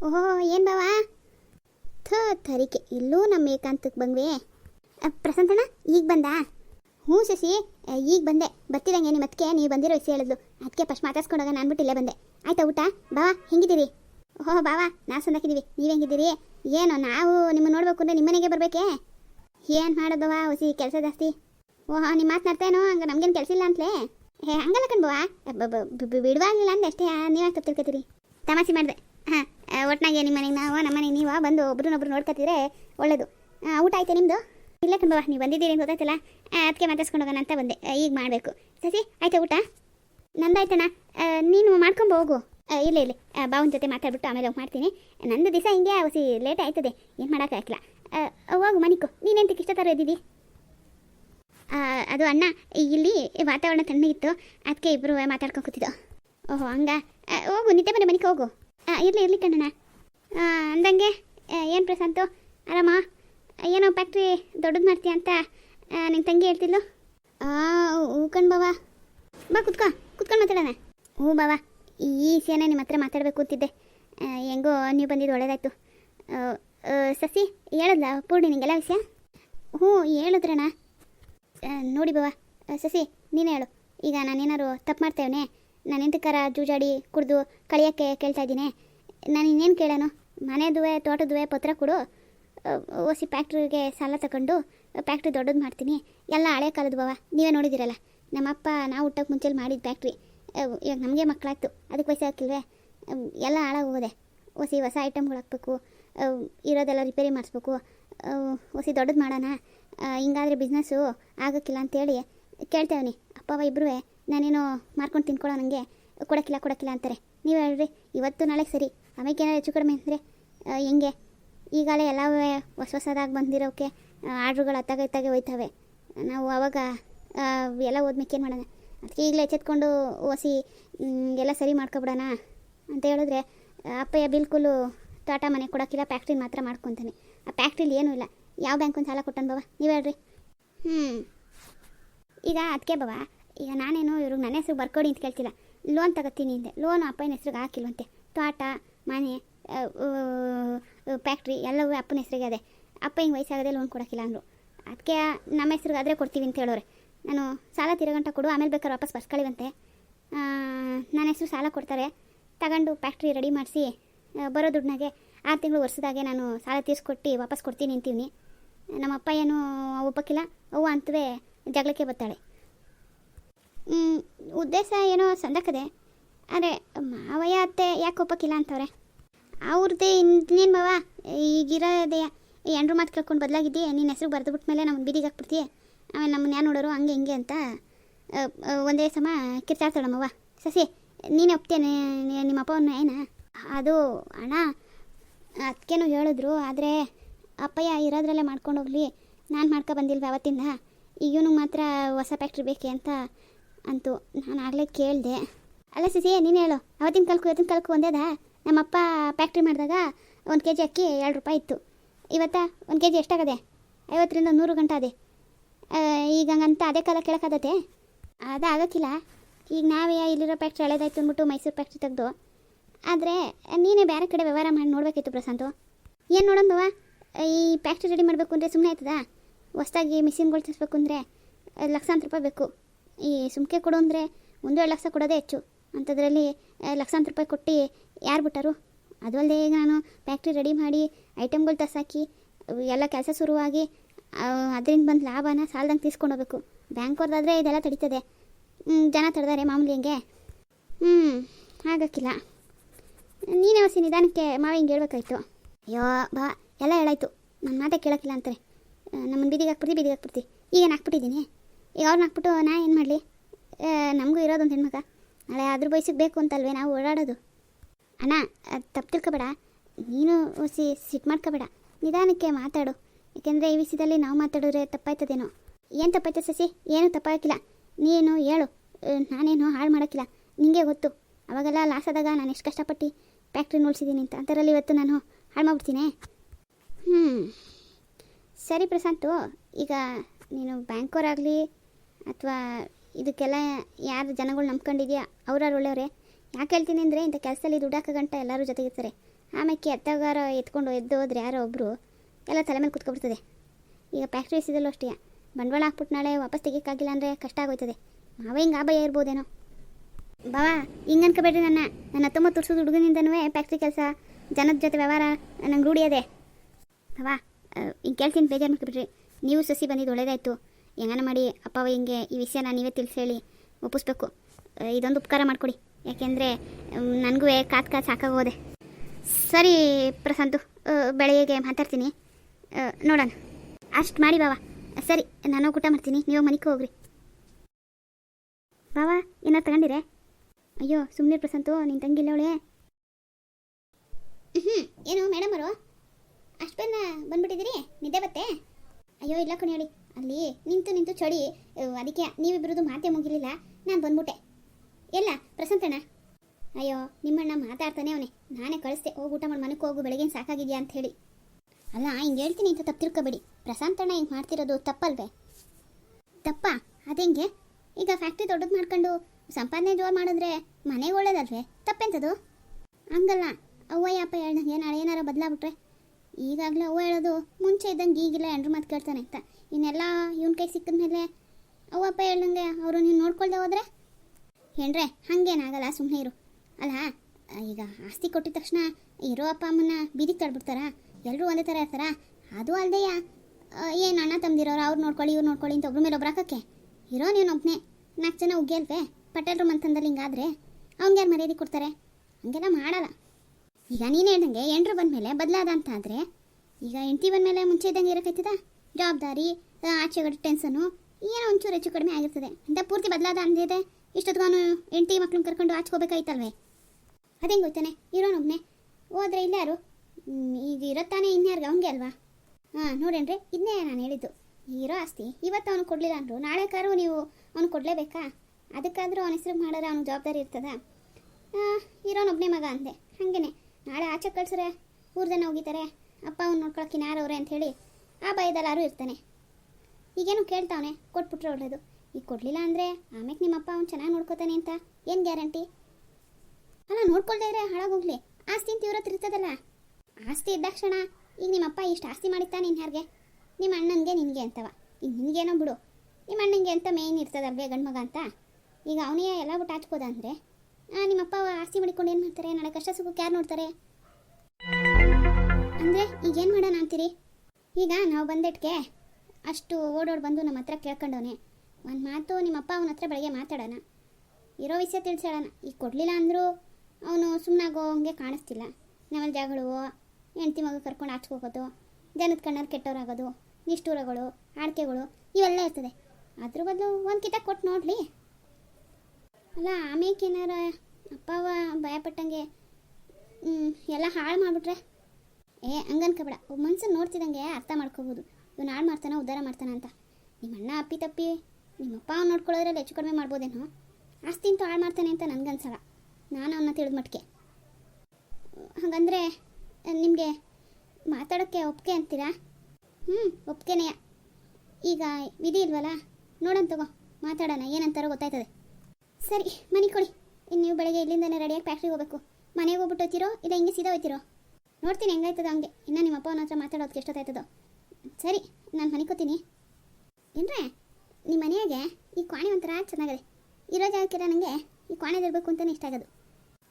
ಓಹೋ, ಏನು ಬಾವ ಥೋ, ತರಿಕೆ. ಇಲ್ಲೂ ನಮ್ಮ ಏಕಾಂತಕ್ಕೆ ಬಂದ್ವಿ. ಪ್ರಶಾಂತಣ್ಣ, ಈಗ ಬಂದಾ? ಹ್ಞೂ, ಶಶಿ. ಈಗ ಬಂದೆ. ಬರ್ತಿದಂಗೆ ನಿಮ್ಮ ಅದಕ್ಕೆ ನೀವು ಬಂದಿರೋ ವಿಷಯ ಹೇಳಿದ್ಲು. ಅದಕ್ಕೆ ಫಸ್ಟ್ ಮಾತಾಡ್ಸ್ಕೊಂಡಾಗ ನಾನು ಬಿಟ್ಟು ಇಲ್ಲೇ ಬಂದೆ. ಆಯ್ತಾ ಊಟ? ಬಾವಾ ಹೆಂಗಿದ್ದೀರಿ? ಓಹೋ ಬಾವಾ ನಾ ಸಂದಾಕಿದ್ದೀವಿ ನೀವು ಹೆಂಗಿದ್ದೀರಿ? ಏನು, ನಾವು ನಿಮ್ಮ ನೋಡ್ಬೇಕು ಅಂದರೆ ನಿಮ್ಮ ಮನೆಗೆ ಬರಬೇಕೇ? ಏನು ಮಾಡೋದವ ಹೊಸಿ, ಕೆಲಸ ಜಾಸ್ತಿ? ಓಹೋ ನಿಮ್ಮ ಮಾತನಾಡ್ತೇನೋ ಹಂಗೆ ನಮ್ಗೇನು ಕೆಲಸ ಇಲ್ಲ ಅಂತಲೇ? ಹೇ ಹಂಗಲ್ಲ ಕಣ್ಬವಾ ಬಿಡುವಾಗಿಲ್ಲ ಅಂದೆ ಅಷ್ಟೇ. ನೀವೇ ತಪ್ಪು ತಿಳ್ಕೊತೀರಿ ತಮಾಷೆ ಮಾಡಿದೆ. ಹಾಂ. ಒಟ್ನಾಗೆ ನಿಮ್ಮ ಮನೆಗೆ ನಾವು, ನಮ್ಮ ಮನೆಗೆ ನೀವು ಬಂದು ಒಬ್ರನ್ನೊಬ್ರು ನೋಡ್ಕೊತಿದ್ರೆ ಒಳ್ಳೇದು. ಊಟ ಆಯ್ತಾ ನಿಮ್ಮದು ಇಲ್ಲ ಕಣ್ಬವ ನೀವು ಬಂದಿದ್ದೀರಿ ಅಂತ ಗೊತ್ತಾಯ್ತಲ್ಲ? ಅದಕ್ಕೆ ಮಾತಾಡ್ಸ್ಕೊಂಡು ಹೋಗೋಣ ಅಂತ ಬಂದೆ. ಈಗ ಮಾಡಬೇಕು. ಸಸಿ, ಆಯ್ತಾ ಊಟ? ನಂದಾಯ್ತಣ್ಣ. ನೀನು ಮಾಡ್ಕೊಂಬ ಹೋಗು. ಇಲ್ಲ ಇಲ್ಲ ಬಾವನ ಜೊತೆ ಮಾತಾಡ್ಬಿಟ್ಟು ಆಮೇಲೆ ಹೋಗಿ ಮಾಡ್ತೀನಿ. ನಂದು ದಿವಸ ಹಿಂಗೆ ಹೊಸಿ ಲೇಟ್ ಆಯ್ತದೆ. ಏನು ಮಾಡೋಕ್ಕಾಗಿಲ್ಲ ಹೋಗು ಮನಿಕು ನೀನೆಂತಕ್ಕೆ ಇಷ್ಟ ಥರ ಇದ್ದೀವಿ ಅದು ಅಣ್ಣ, ಇಲ್ಲಿ ವಾತಾವರಣ ತಣ್ಣಗಿತ್ತು. ಅದಕ್ಕೆ ಇಬ್ಬರು ಮಾತಾಡ್ಕೊಂಡು ಕೂತಿದ್ದು ಓಹೋ, ಹಂಗ. ಹೋಗು, ನಿದ್ದೆ ಮನೆ ಮನೆಗೆ ಹೋಗು. ಇರಲಿ ಇರಲಿ ಕಣ್ಣಣ್ಣ. ಆ, ಅಂದಂಗೆ ಏನು ಪ್ರಶಾಂತು? ಆರಾಮ? ಏನೋ ಫ್ಯಾಕ್ಟ್ರಿ ದೊಡ್ಡದು ಮಾಡ್ತೀಯ ಅಂತ ನಿನ್ನ ತಂಗಿ ಹೇಳ್ತಿದ್ಲು. ಹೂ ಕಣ್ ಬಾವ. ಬಾ ಕುತ್ಕೋ ಕುತ್ಕೊಂಡು ಮಾತಾಡೋಣ. ಹ್ಞೂ ಬಾವ. ಈ ಸೇನೆ ನಿಮ್ಮ ಹತ್ರ ಮಾತಾಡಬೇಕು ಅಂತಿದ್ದೆ. ಹೆಂಗೋ ನೀವು ಬಂದಿದ್ದು ಒಳ್ಳೇದಾಯ್ತು. ಸಸಿ ಹೇಳಲ್ಲ ಪೂರ್ಣಿ ನಿಂಗೆಲ್ಲ ವಿಷಯ? ಹ್ಞೂ ಹೇಳಿದ್ರಣ್ಣ. ನೋಡಿ ಬಾವ. ಸಸಿ ನೀನೇ ಹೇಳು. ಈಗ ನಾನೇನಾದ್ರು ತಪ್ಪು ಮಾಡ್ತೇವನೆ ನಾನು ಎಂತಕ್ಕಾರ ಜೂಜಾಡಿ ಕುಡಿದು ಕಳಿಯೋಕ್ಕೆ ಕೇಳ್ತಾ ಇದ್ದೀನಿ. ನಾನು ಇನ್ನೇನು ಕೇಳೋನು? ಮನೆದುವೆ ತೋಟದುವೆ ಪತ್ರ ಕೊಡು. ಓಸಿ ಫ್ಯಾಕ್ಟ್ರಿಗೆ ಸಾಲ ತಗೊಂಡು ಫ್ಯಾಕ್ಟ್ರಿ ದೊಡ್ಡದು ಮಾಡ್ತೀನಿ. ಎಲ್ಲ ಹಳೆ ಕಾಲದ ಬಾವ, ನೀವೇ ನೋಡಿದ್ದೀರಲ್ಲ ನಮ್ಮಪ್ಪ ನಾವು ಹುಟ್ಟಕ್ಕೆ ಮುಂಚೆಲಿ ಮಾಡಿದ ಫ್ಯಾಕ್ಟ್ರಿ. ಇವಾಗ ನಮಗೆ ಮಕ್ಕಳಾಯ್ತು ಅದಕ್ಕೆ ವಯಸ್ಸಾಗಿಲ್ವೇ ಎಲ್ಲ ಹಾಳಾಗೋದೆ ಹೊಸಿ ಹೊಸ ಐಟಮ್ಗಳು ಹಾಕ್ಬೇಕು. ಇರೋದೆಲ್ಲ ರಿಪೇರಿ ಮಾಡಿಸ್ಬೇಕು. ಹೊಸಿ ದೊಡ್ಡದು ಮಾಡೋಣ. ಹಿಂಗಾದರೆ ಬಿಸ್ನೆಸ್ಸು ಆಗೋಕ್ಕಿಲ್ಲ ಅಂತೇಳಿ ಕೇಳ್ತೇವನಿ ಅವ ಇಬ್ಬರೂ ನಾನೇನೋ ಮಾರ್ಕೊಂಡು ತಿನ್ಕೊಳ್ಳೋ ನನಗೆ ಕೊಡೋಕ್ಕಿಲ್ಲ ಕೊಡೋಕ್ಕಿಲ್ಲ ಅಂತಾರೆ. ನೀವು ಹೇಳ್ರಿ ಇವತ್ತು ನಾಳೆ ಸರಿ. ಆಮೇಲೆ ಏನಾದ್ರು ಹೆಚ್ಚು ಕಡಿಮೆ ಅಂದರೆ ಹೆಂಗೆ? ಈಗಾಗಲೇ ಎಲ್ಲ ಹೊಸ ಹೊಸದಾಗಿ ಬಂದಿರೋಕ್ಕೆ ಆರ್ಡ್ರುಗಳು ಅತ್ತಾಗ ಇತ್ತಾಗೆ ಹೋಯ್ತವೆ. ನಾವು ಅವಾಗ ಎಲ್ಲ ಹೋದ್ಮೇಲೆ ಏನು ಮಾಡೋಣ? ಅದಕ್ಕೆ ಈಗಲೇ ಎಚ್ಚೆತ್ಕೊಂಡು ಮ್, ಎಲ್ಲ ಸರಿ ಮಾಡ್ಕೊಬಿಡೋಣ ಅಂತ ಹೇಳಿದ್ರೆ ಅಪ್ಪಯ್ಯ ಬಿಲ್ಕುಲು ತೋಟ ಮನೆ ಕೊಡೋಕ್ಕಿಲ್ಲ ಫ್ಯಾಕ್ಟ್ರಿ ಮಾತ್ರ ಮಾಡ್ಕೊತಾನೆ. ಆ ಫ್ಯಾಕ್ಟ್ರಿಲಿ ಏನೂ ಇಲ್ಲ. ಯಾವ ಬ್ಯಾಂಕೊಂದು ಸಾಲ ಕೊಟ್ಟನು ಬಾವ? ನೀವು ಹೇಳ್ರಿ. ಹ್ಞೂ ಈಗ ಅದಕ್ಕೆ ಬಾವ ಈಗ ನಾನೇನು ಇವ್ರಿಗೆ ನನ್ನ ಹೆಸ್ರು ಬರ್ಕೊಡಿ ಅಂತ ಕೇಳ್ತಿಲ್ಲ. ಲೋನ್ ತಗೋತೀನಿ ಅಂದೆ. ಲೋನು ಅಪ್ಪನ ಹೆಸ್ರಿಗೆ ಹಾಕಿಲ್ವಂತೆ ತೋಟ ಮನೆ ಫ್ಯಾಕ್ಟ್ರಿ ಎಲ್ಲವೂ ಅಪ್ಪನ ಹೆಸ್ರಿಗೆ ಅದೇ. ಅಪ್ಪ ಹಿಂಗೆ ವಯಸ್ಸಾಗದೆ ಲೋನ್ ಕೊಡೋಕ್ಕಿಲ್ಲ ಅಂದರು. ಅದಕ್ಕೆ ನಮ್ಮ ಹೆಸ್ರಿಗೆ ಆದರೆ ಕೊಡ್ತೀವಿ ಅಂತ ಹೇಳೋರೆ. ನಾನು ಸಾಲ ತಿರಗಂಟ ಕೊಡು, ಆಮೇಲೆ ಬೇಕಾದ್ರೆ ವಾಪಸ್ ಬರ್ಸ್ಕೊಳ್ಳಿವಂತೆ ನನ್ನ ಹೆಸರು ಸಾಲ ಕೊಡ್ತಾರೆ. ತಗೊಂಡು ಫ್ಯಾಕ್ಟ್ರಿ ರೆಡಿ ಮಾಡಿಸಿ ಬರೋ ದುಡ್ಡಿನಾಗೆ ಆರು ತಿಂಗಳು ವರ್ಷದಾಗೆ ನಾನು ಸಾಲ ತೀರಿಸ್ಕೊಟ್ಟು ವಾಪಸ್ ಕೊಡ್ತೀನಿ ಅಂತೀವಿ ನಮ್ಮ ಅಪ್ಪ ಏನು ಒಪ್ಪಕ್ಕಿಲ್ಲ. ಅವ್ವ ಅಂತವೇ ಜಗಳಕ್ಕೆ ಬರ್ತಾಳೆ. ಉದ್ದೇಶ ಏನೋ ಸಂದಕದೆ ಆದರೆ ಮಾವಯ್ಯ ಅತ್ತೆ ಯಾಕೆ ಒಪ್ಪಕ್ಕಿಲ್ಲ ಅಂತವ್ರೆ ಅವ್ರದ್ದೇ ಇನ್ನೇನು ಬಾವ ಈಗಿರೋದೆಯ ಎಂಡ್ರು ಮಾತು ಕೇಳ್ಕೊಂಡು ಬದಲಾಗಿದ್ದಿ ನಿನ್ನ ಹೆಸರು ಬರೆದು ಬಿಟ್ಮೇಲೆ ನಮ್ಮ ಬೀದಿಗೆ ಹಾಕ್ಬಿಡ್ತೀಯ? ಆಮೇಲೆ ನಮ್ಮನ್ನ ಯಾರು ನೋಡೋರು ಹಂಗೆ ಹಿಂಗೆ ಅಂತ ಒಂದೇ ಸಮ ಕಿರ್ಚಾಡ್ತಾಳಮ್ಮವ್ವ ಸಸಿ, ನೀನೇ ಒಪ್ತೇನೆ ನಿಮ್ಮ ಅಪ್ಪವನ್ನ ಏನ? ಅದು ಅಣ್ಣ ಅದಕ್ಕೇನು ಹೇಳಿದ್ರು, ಆದರೆ ಅಪ್ಪಯ್ಯ ಇರೋದ್ರಲ್ಲೇ ಮಾಡ್ಕೊಂಡು ಹೋಗ್ಲಿ. ನಾನು ಮಾಡ್ಕೊ ಬಂದಿಲ್ವ ಅವತ್ತಿಂದ? ಇವ್ನಿಗೆ ಮಾತ್ರ ಹೊಸ ಫ್ಯಾಕ್ಟ್ರಿ ಬೇಕೆ ಅಂತ ಅಂತು ನಾನು ಆಗಲೇ ಕೇಳಿದೆ. ಅಲ್ಲ ಸಿಸಿ, ನೀನು ಹೇಳು. ಅವತ್ತಿನ ಕಲ್ಕು, ಇವತ್ತಿನ ಕಲ್ಕು ಒಂದೇದಾ ನಮ್ಮಪ್ಪ ಫ್ಯಾಕ್ಟ್ರಿ ಮಾಡಿದಾಗ ಒಂದು ಕೆ ಜಿ ಅಕ್ಕಿ ಎರಡು ರೂಪಾಯಿ ಇತ್ತು. ಇವತ್ತ ಒಂದು ಕೆ ಜಿ ಎಷ್ಟಾಗದೆ? ಐವತ್ತರಿಂದ ನೂರು ಗಂಟೆ ಅದೇ. ಈಗ ಹಂಗಂತ ಅದೇ ಕಾಲ ಕೇಳೋಕ್ಕಾಗತ್ತೆ? ಅದು ಆಗೋಕ್ಕಿಲ್ಲ. ಈಗ ನಾವೇ ಇಲ್ಲಿರೋ ಫ್ಯಾಕ್ಟ್ರಿ ಹಳೇದಾಯ್ತು ಅಂದ್ಬಿಟ್ಟು ಮೈಸೂರು ಫ್ಯಾಕ್ಟ್ರಿ ತೆಗೆದು. ಆದರೆ ನೀನೇ ಬೇರೆ ಕಡೆ ವ್ಯವಹಾರ ಮಾಡಿ ನೋಡಬೇಕಿತ್ತು ಪ್ರಶಾಂತು. ಏನು ನೋಡೋಣವ ಈ ಫ್ಯಾಕ್ಟ್ರಿ ರೆಡಿ ಮಾಡಬೇಕು ಅಂದರೆ ಸುಮ್ಮನೆ ಆಯ್ತದ? ಹೊಸ್ದಾಗಿ ಮಿಷಿನ್ಗಳು ತರಿಸ್ಬೇಕು ಅಂದರೆ ಲಕ್ಷಾಂತರ ರೂಪಾಯಿ ಬೇಕು. ಈ ಸುಮ್ಕೆ ಕೊಡು ಅಂದರೆ ಒಂದು ಎರಡು ಲಕ್ಷ ಕೊಡೋದೇ ಹೆಚ್ಚು. ಅಂಥದ್ರಲ್ಲಿ ಲಕ್ಷಾಂತರ ರೂಪಾಯಿ ಕೊಟ್ಟು ಯಾರು ಬಿಟ್ಟರು? ಅದು ಅಲ್ಲದೆ ಈಗ ನಾನು ಫ್ಯಾಕ್ಟ್ರಿ ರೆಡಿ ಮಾಡಿ ಐಟಮ್ಗಳು ತಸಾಕಿ ಎಲ್ಲ ಕೆಲಸ ಶುರುವಾಗಿ ಅದರಿಂದ ಬಂದು ಲಾಭನ ಸಾಲದಂಗೆ ತೀಸ್ಕೊಂಡು ಹೋಗ್ಬೇಕು. ಬ್ಯಾಂಕ್ವ್ರದ್ದಾದರೆ ಇದೆಲ್ಲ ತಡೀತದೆ. ಜನ ತಡೆದಾರೆ ಮಾಮೂಲಿ ಹಂಗೆ. ಹ್ಞೂ ಆಗಕ್ಕಿಲ್ಲ ನೀನೇ ಹೊಸಿ ನಿಧಾನಕ್ಕೆ ಮಾವ ಹಿಂಗೆ ಹೇಳ್ಬೇಕಾಯ್ತು? ಅಯ್ಯೋ, ಬಾ, ಎಲ್ಲ ಹೇಳಾಯ್ತು. ನನ್ನ ಮಾತೇ ಕೇಳೋಕ್ಕಿಲ್ಲ ಅಂತಾರೆ. ನಮ್ಮನ್ನು ಬೀದಿಗೆ ಹಾಕ್ಬಿಡ್ತಿ ಬೀದಿಗೆ ಹಾಕ್ಬಿಡ್ತಿ. ಈಗ ಹಾಕ್ಬಿಟ್ಟಿದ್ದೀನಿ ಈಗ ಅವ್ರನ್ನ ಹಾಕ್ಬಿಟ್ಟು, ನಾ ಏನು ಮಾಡಲಿ? ನಮಗೂ ಇರೋದೊಂದು ಹೆಣ್ಮಗ. ನಾಳೆ ಅದ್ರ ಬಯಸಿಗೆ ಬೇಕು ಅಂತಲ್ವೇ, ನಾವು ಓಡಾಡೋದು. ಅಣ್ಣ ತಪ್ಪು ತಿಳ್ಕೊಬೇಡ. ನೀನು ಓಸಿ ಸಿಟ್ಟು ಮಾಡ್ಕೋಬೇಡ. ನಿಧಾನಕ್ಕೆ ಮಾತಾಡು. ಯಾಕೆಂದರೆ ಈ ವಿಷಯದಲ್ಲಿ ನಾವು ಮಾತಾಡಿದ್ರೆ ತಪ್ಪಾಯ್ತದೇನೋ. ಏನು ತಪ್ಪಾಯ್ತು ಸಸಿ? ಏನೂ ತಪ್ಪಾಗಿಲ್ಲ ನೀನು ಹೇಳು. ನಾನೇನು ಹಾಳು ಮಾಡೋಕ್ಕಿಲ್ಲ. ನಿಂಗೆ ಗೊತ್ತು. ಅವಾಗೆಲ್ಲ ಲಾಸ್ ಆದಾಗ ನಾನು ಎಷ್ಟು ಕಷ್ಟಪಟ್ಟು ಫ್ಯಾಕ್ಟ್ರಿ ನೋಡ್ಸಿದ್ದೀನಿ ಅಂತ. ಅದರಲ್ಲಿ ಇವತ್ತು ನಾನು ಹಾಳು ಮಾಡ್ಬಿಡ್ತೀನಿ. ಹ್ಞೂ ಸರಿ ಪ್ರಶಾಂತು. ಈಗ ನೀನು ಬ್ಯಾಂಕವರಾಗಲಿ ಅಥವಾ ಇದಕ್ಕೆಲ್ಲ ಯಾರು ಜನಗಳು ನಂಬ್ಕೊಂಡಿದ್ಯಾ? ಅವ್ರಾರು ಒಳ್ಳೆಯವರೇ? ಯಾಕೆ ಹೇಳ್ತೀನಿ ಅಂದರೆ ಇಂಥ ಕೆಲಸದಲ್ಲಿ ದುಡಾಕ ಗಂಟ ಎಲ್ಲರೂ ಜೊತೆಗಿರ್ತಾರೆ. ಆಮೇಲೆ ಎತ್ತಗಾರ ಎತ್ಕೊಂಡು ಎದ್ದು ಹೋದ್ರೆ ಯಾರೋ ಒಬ್ಬರು ಎಲ್ಲ ತಲೆ ಮೇಲೆ ಕುತ್ಕೊಬಿಡ್ತದೆ. ಈಗ ಫ್ಯಾಕ್ಟ್ರಿ ಇದಲ್ಲೂ ಅಷ್ಟೇ. ಬಂಡವಾಳ ಹಾಕ್ಬಿಟ್ಟು ನಾಳೆ ವಾಪಸ್ ತೆಗಿಯೋಕ್ಕಾಗಿಲ್ಲ ಅಂದರೆ ಕಷ್ಟ ಆಗೋಯ್ತದೆ. ಮಾವ ಹಿಂಗೆ ಆಭಯ ಇರ್ಬೋದೇನೋ? ಬಾವಾ, ಹಿಂಗೆ ಅನ್ಕೋಬೇಡ್ರಿ ನನ್ನ. ನನ್ನ ಹತ್ತೊಂಬತ್ತು ವರ್ಷದ ಹುಡುಗನಿಂದನೂ ಫ್ಯಾಕ್ಟ್ರಿ ಕೆಲಸ, ಜನದ ಜೊತೆ ವ್ಯವಹಾರ ನಂಗೆ ರೂಢಿಯದೆ ಬಾವಾ ಹಿಂಗೆ ಕೇಳ್ತೀನಿ, ಬೇಜಾರು ಮಾಡ್ಕೊಬಿಡ್ರಿ. ನೀವು ಸಸಿ ಬಂದಿದ್ದು ಒಳ್ಳೇದಾಯಿತು. ಹೆಂಗನ ಮಾಡಿ ಅಪ್ಪ ಅವ್ವ ಹಿಂಗೆ ಈ ವಿಷಯನ ನೀವೇ ತಿಳಿಸಿ ಹೇಳಿ ಒಪ್ಪಿಸ್ಬೇಕು ಇದೊಂದು ಉಪಕಾರ ಮಾಡಿಕೊಡಿ. ಯಾಕೆಂದರೆ ನನಗೂ ಕಾತ್ ಕಾತ್ ಸಾಕಾಗೋದೆ. ಸರಿ ಪ್ರಶಾಂತು ಬೆಳಿಗ್ಗೆ ಮಾತಾಡ್ತೀನಿ. ನೋಡೋಣ. ಅಷ್ಟು ಮಾಡಿ ಬಾವಾ. ಸರಿ, ನಾನು ಊಟ ಮಾಡ್ತೀನಿ. ನೀವು ಮನೆಗೆ ಹೋಗ್ರಿ. ಬಾವಾ, ಏನಾರು ತಗೊಂಡಿರೇ? ಅಯ್ಯೋ ಸುಮ್ಮನೆ ಪ್ರಶಾಂತು ನಿನ್ನ ತಂಗಿಲ್ಲ ಅವಳೆ. ಹ್ಞೂ ಏನು, ಮೇಡಮ್ ಅವರು? ಅಷ್ಟು ಬಂದ ಬಂದ್ಬಿಟ್ಟಿದ್ದೀರಿ? ನಿದ್ದೆ ಬತ್ತೆ? ಅಯ್ಯೋ, ಇಲ್ಲ ಕಣಿ, ಹೇಳಿ. ಅಲ್ಲಿ ನಿಂತು ನಿಂತು ಚಳಿ ಅದಕ್ಕೆ ನೀವಿಬ್ಬರದು ಮಾತೇ ಮುಗಿಲಿಲ್ಲ. ನಾನು ಬಂದ್ಬಿಟ್ಟೆ. ಎಲ್ಲ ಪ್ರಸಂತಣ್ಣ ಅಯ್ಯೋ, ನಿಮ್ಮಣ್ಣ ಮಾತಾಡ್ತಾನೆ ಅವನೇ. ನಾನೇ ಕಳಿಸ್ದೆ. ಹೋಗಿ ಊಟ ಮಾಡಿ, ಮನೆಗೆ ಹೋಗು ಬೆಳಗ್ಗೆ ಸಾಕಾಗಿದೆಯಾ ಅಂತ ಹೇಳಿ. ಅಲ್ಲ, ಹಿಂಗೆ ಹೇಳ್ತೀನಿ ಅಂತ ತಪ್ಪು ತಿಳ್ಕೊಬೇಡಿ. ಪ್ರಶಾಂತಣ್ಣ ಹಿಂಗೆ ಮಾಡ್ತಿರೋದು ತಪ್ಪಲ್ವೇ? ತಪ್ಪ? ಅದೇಂಗೆ? ಈಗ ಫ್ಯಾಕ್ಟ್ರಿ ದೊಡ್ಡದು ಮಾಡ್ಕೊಂಡು ಸಂಪಾದನೆ ಜೋರು ಮಾಡಿದ್ರೆ ಮನೆಗೆ ಒಳ್ಳೇದಲ್ವೇ? ತಪ್ಪೆಂಥದ್ದು ಹಂಗಲ್ಲ. ಅವ್ವ ಅಪ್ಪ ಹೇಳ್ದಂಗೆ ನಾಳೆ ಏನಾರು ಬದಲಾಗ್ಬಿಟ್ರೆ ಈಗಾಗಲೇ ಅವ್ವ ಹೇಳೋದು, ಮುಂಚೆ ಇದ್ದಂಗೆ ಈಗಿಲ್ಲ ಎಂಡ್ರು ಮಾತು ಕೇಳ್ತಾನೆ ಅಂತ. ಇನ್ನೆಲ್ಲ ಇವನ ಕೈ ಸಿಕ್ಕಿದ್ಮೇಲೆ ಅವ್ವ ಅಪ್ಪ ಹೇಳ್ದಂಗೆ ಅವರು ನೀನು ನೋಡ್ಕೊಳ್ದೆ ಹೋದ್ರೆ? ಹೇಳ್ರೆ ಹಂಗೇನಾಗಲ್ಲ ಸುಮ್ಮನೆ ಇರು. ಅಲ್ಲ, ಈಗ ಆಸ್ತಿ ಕೊಟ್ಟಿದ ತಕ್ಷಣ ಇರೋ ಅಪ್ಪ ಅಮ್ಮನ ಬೀದಿಗೆ ತಳ್ಬಿಡ್ತಾರ? ಎಲ್ಲರೂ ಒಂದೇ ಥರ ಇರ್ತಾರ? ಅದು ಅಲ್ದೆಯ? ಏನು ಅಣ್ಣ ತಂದಿರೋರು ಅವ್ರು ನೋಡ್ಕೊಳ್ಳಿ, ಇವ್ರು ನೋಡ್ಕೊಳ್ಳಿ ಅಂತ ಒಬ್ರ ಮೇಲೆ ಒಬ್ರು ಹಾಕಕ್ಕೆ? ಇರೋ ನೀನು ಒಬ್ಬನೇ ನಾಲ್ಕು ಜನ ಉಗ್ಗೆಲ್ವೇ ಪಟೇಲ್ರು ಮಂತಂದಲ್ಲಿ ಹಿಂಗಾದ್ರೆ, ಅವ್ನಿಗೆ ಯಾರು ಮರ್ಯಾದೆ ಕೊಡ್ತಾರೆ? ಹಂಗೆಲ್ಲ ಮಾಡಲ್ಲ. ಈಗ ನೀನು ಹೇಳ್ದಂಗೆ ಎಂಡ್ರು ಬಂದಮೇಲೆ ಬದಲಾದ ಅಂತ ಆದರೆ, ಈಗ ಹೆಂಡತಿ ಬಂದ ಮೇಲೆ ಮುಂಚೆ ಇದ್ದಂಗೆ ಇರೋಕೈತದ? ಜವಾಬ್ದಾರಿ ಆಚೆಗಡೆ ಟೆನ್ಷನು ಏನೋ ಒಂಚೂರು ಹೆಚ್ಚು ಕಡಿಮೆ ಆಗಿರ್ತದೆ. ಅಂತ ಪೂರ್ತಿ ಬದಲಾದ ಅಂದಿದೆ ಇಷ್ಟೊತ್ತಿಗಾನು ಎಂಟಿ ಮಕ್ಳನ್ನ ಕರ್ಕೊಂಡು ಆಚೆ ಹೋಗ್ಬೇಕಾಯ್ತಲ್ವೇ? ಅದೇಂಗೆ ಗೊತ್ತಾನೆ ಇರೋನೊಬ್ಬನೇ ಹೋದ್ರೆ ಇಲ್ಲಾರು ಯಾರು ಈಗ ಇರತ್ತಾನೆ ಇನ್ಯಾರ್ಗೆ ಅವನಿಗೆ ಅಲ್ವಾ? ಹಾಂ ನೋಡೇನ್ರಿ ಇದನ್ನೇ ನಾನು ಹೇಳಿದ್ದು. ಇರೋ ಆಸ್ತಿ, ಇವತ್ತು ಅವನು ಕೊಡಲಿಲ್ಲ ಅಂದರು, ನಾಳೆ ಕಾರು ನೀವು ಅವ್ನು ಕೊಡಲೇಬೇಕಾ? ಅದಕ್ಕಾದರೂ ಅವನ ಹೆಸರು ಮಾಡಿದ್ರೆ ಅವ್ನಿಗೆ ಜವಾಬ್ದಾರಿ ಇರ್ತದ? ಇರೋನೊಬ್ನೇ ಮಗ ಅಂದೆ, ಹಾಗೇನೆ. ನಾಳೆ ಆಚೆ ಕಳ್ಸ್ರೆ ಊರ್ ಜನ ಹೋಗಿದ್ದಾರೆ ಅಪ್ಪ ಅವ್ನು ನೋಡ್ಕೊಳಕ್ಕೆ ಯಾರವ್ರೆ ಹೇಳಿ ಆ ಭಯದಲ್ಲಾರು ಇರ್ತಾನೆ. ಈಗೇನು ಕೇಳ್ತಾವನೆ, ಕೊಟ್ಬಿಟ್ರೆ ಒಳ್ಳೇದು. ಈಗ ಕೊಡಲಿಲ್ಲ ಅಂದರೆ ಆಮೇಲೆ ನಿಮ್ಮ ಅಪ್ಪ ಅವ್ನು ಚೆನ್ನಾಗಿ ನೋಡ್ಕೋತಾನೆ ಅಂತ ಏನು ಗ್ಯಾರಂಟಿ? ಅಲ್ಲ, ನೋಡ್ಕೊಳ್ದೇ ಇದ್ರೆ ಹಾಳಾಗೋಗ್ಲಿ ಆಸ್ತಿ ಅಂತ ಇವ್ರ ಹತ್ರ ಇರ್ತದಲ್ಲ. ಆಸ್ತಿ ಇದ್ದಾಕ್ಷಣ ಈಗ ನಿಮ್ಮ ಅಪ್ಪ ಇಷ್ಟು ಆಸ್ತಿ ಮಾಡಿತ್ತಾ ನಿನ್ನ ಯಾರಿಗೆ ನಿಮ್ಮ ಅಣ್ಣನಿಗೆ, ನಿನಗೆ ಅಂತವ. ಈಗ ನಿನಗೇನೋ ಬಿಡು. ನಿಮ್ಮ ಅಣ್ಣನಿಗೆ ಅಂತ ಮೇಯ್ನ್ ಇರ್ತದಲ್ವೇ ಗಂಡು ಮಗ ಅಂತ? ಈಗ ಅವನೇ ಎಲ್ಲ ಬಿಟ್ಟು ಹಾಚ್ಕೋದ ಅಂದರೆ ನಿಮ್ಮ ಅಪ್ಪ ಆಸ್ತಿ ಮಾಡಿಕೊಂಡು ಏನು ಮಾಡ್ತಾರೆ? ನಾಳೆ ಕಷ್ಟ ಸುಖಕ್ಕೆ ಯಾರು ನೋಡ್ತಾರೆ? ಅಂದರೆ ಈಗ ಏನು ಮಾಡೋಣ ಅಂತೀರಿ? ಈಗ ನಾವು ಬಂದಿಟ್ಕೆ ಅಷ್ಟು ಓಡೋಡು ಬಂದು ನಮ್ಮ ಹತ್ರ ಕೇಳ್ಕೊಂಡವನೆ. ಒಂದು ಮಾತು ನಿಮ್ಮ ಅಪ್ಪ ಅವನ ಹತ್ರ ಬೆಳಗ್ಗೆ ಮಾತಾಡೋಣ. ಇರೋ ವಿಷಯ ತಿಳಿಸೋಣ. ಈಗ ಕೊಡಲಿಲ್ಲ ಅಂದರೂ ಅವನು ಸುಮ್ಮನಾಗೋ ಹಂಗೆ ಕಾಣಿಸ್ತಿಲ್ಲ. ನಮ್ಮಲ್ಲಿ ಜಾಗಳು ಹೆಂಡ್ತಿ ಮಗು ಕರ್ಕೊಂಡು ಆಚೆಗೋಗೋದು ಜನದ ಕಣ್ಣಲ್ಲಿ ಕೆಟ್ಟವರಾಗೋದು, ನಿಷ್ಠೂರಗಳು ಆಡ್ಕೆಗಳು ಇವೆಲ್ಲ ಇರ್ತದೆ. ಅದ್ರ ಬದಲು ಒಂದು ಕಿತ ಕೊಟ್ಟು ನೋಡಲಿ. ಅಲ್ಲ ಆಮೇಲೆ ಏನಾರ ಅಪ್ಪ ಅವ್ವ ಭಯಪಟ್ಟಂಗೆ ಎಲ್ಲ ಹಾಳು ಮಾಡಿಬಿಟ್ರೆ? ಏ ಹಂಗನ್ಕೋಬೇಡ ಮನ್ಸನ್ನು ನೋಡ್ತಿದ್ದಂಗೆ ಅರ್ಥ ಮಾಡ್ಕೋಬೋದು. ಇವನು ಹಾಳು ಮಾಡ್ತಾನ ಉದ್ಧಾರ ಮಾಡ್ತಾನ ಅಂತ. ನಿಮ್ಮ ಅಣ್ಣ ಅಪ್ಪಿ ತಪ್ಪಿ ನಿಮ್ಮಪ್ಪ ಅವ್ನು ನೋಡ್ಕೊಳ್ಳೋದ್ರಲ್ಲಿ ಹೆಚ್ಚು ಕಡಿಮೆ ಮಾಡ್ಬೋದೇನೋ? ಆಸ್ತಿ ಅಂತೂ ಹಾಳು ಮಾಡ್ತಾನೆ ಅಂತ ನನಗನ್ಸಲ್ಲ. ನಾನು ಅವನ್ನ ತಿಳಿದ ಮಟ್ಟಿಗೆ ಹಾಗಂದರೆ, ನಿಮಗೆ ಮಾತಾಡೋಕ್ಕೆ ಒಪ್ಪಿಗೆ ಅಂತೀರಾ? ಹ್ಞೂ ಒಪ್ಪಿಗೆನೆಯ. ಈಗ ವಿಧಿ ಇಲ್ವಲ್ಲ? ನೋಡೋಣ ತಗೋ. ಮಾತಾಡೋಣ. ಏನಂತಾರೋ ಗೊತ್ತಾಯ್ತದೆ. ಸರಿ, ಮನೆ ಕೊಡಿ. ಇನ್ನು ನೀವು ಬೆಳಗ್ಗೆ ಇಲ್ಲಿಂದನೇ ರೆಡಿಯಾಗಿ ಫ್ಯಾಕ್ಟ್ರಿಗೆ ಹೋಗ್ಬೇಕು. ಮನೆಗೆ ಹೋಗ್ಬಿಟ್ಟು ಹೋಗ್ತಿರೋ, ಇಲ್ಲ ಹಿಂಗೆ ಸೀದಾ ಹೋಗ್ತಿರೋ? ನೋಡ್ತೀನಿ, ಹೆಂಗಾಯ್ತದ ಹಂಗೆ. ಇನ್ನು ನಿಮ್ಮ ಅಪ್ಪ ಅವನ ಹತ್ರ ಮಾತಾಡೋದಕ್ಕೆ ಎಷ್ಟೊತ್ತಾಯ್ತದೋ. ಸರಿ, ನಾನು ಮನಿಕೋತೀನಿ. ಏನ್ರೆ ನಿಮ್ಮ ಮನೆಯಾಗೆ ಈ ಕೋಣೆ ಒಂಥರ ಚೆನ್ನಾಗಿದೆ. ಇರೋ ಜಾಗಕ್ಕಿರ ನನಗೆ ಈ ಕೋಣೆದಿರ್ಬೇಕು ಅಂತಲೇ ಇಷ್ಟ ಆಗೋದು.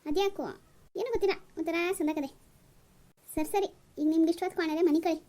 ಅದ್ಯಾಕೋ? ಏನೂ ಗೊತ್ತಿಲ್ಲ, ಒಂಥರ ಸಂದಾಗದೆ ಸರಿ ಸರಿ, ಈಗ ನಿಮ್ಗೆ ಇಷ್ಟವಾದ ಕೋಣೆ ಮನೆ ಕಳಿ.